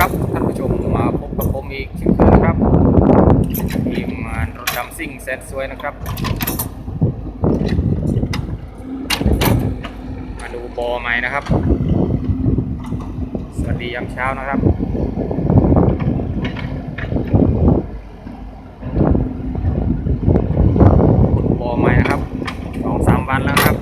ครับท่านผู้ชมมาพบกับผมอีกเช่นเคยนะครับทีมงานรถดำซิ่งแสนสวยนะครับ มาดูบอใหม่นะครับ สวัสดียามเช้านะครับอใหม่นะครับสองสามวันแล้วนะครับ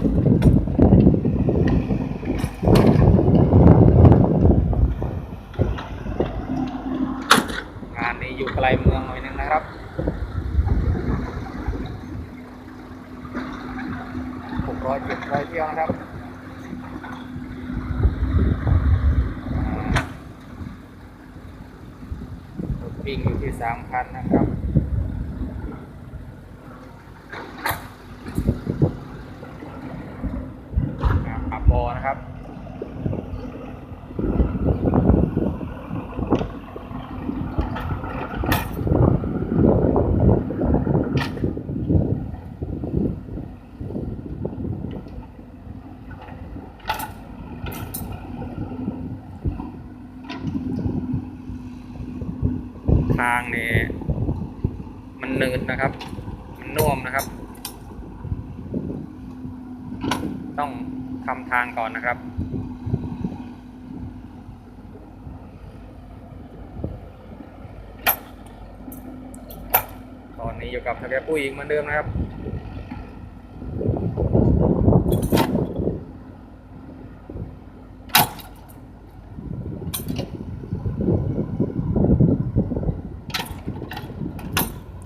งานนี้ อยู่ไกลเมืองหน่อยนึงนะครับหกร้อยเจ็ดร้อยเที่ยวนะครับวิ่งอยู่ที่สามพันนะครับอับบอนะครับ ทางเนี่ยมันเนินนะครับ มันน่วมนะครับ ต้องทำทางก่อนนะครับตอนนี้อยู่กับทะเลปุ้ยอีกเหมือนเดิมนะครับ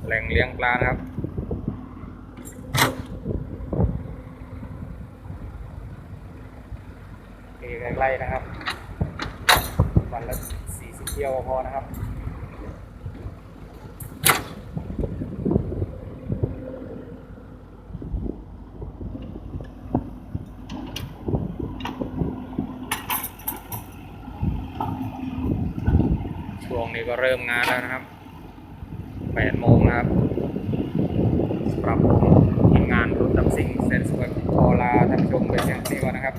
แหล่ง เลี้ยงปลานะครับเอใกล้ๆนะครับ วันละ40เที่ยวพอนะครับช่วงนี้ก็เริ่มงานแล้วนะครับ 8โมงนะครับสำหรับผมทีมงานรถดับซิงเซนสเวิร์ขอลาท่านผู้ชมไปเพียงเท่านี้นะครับ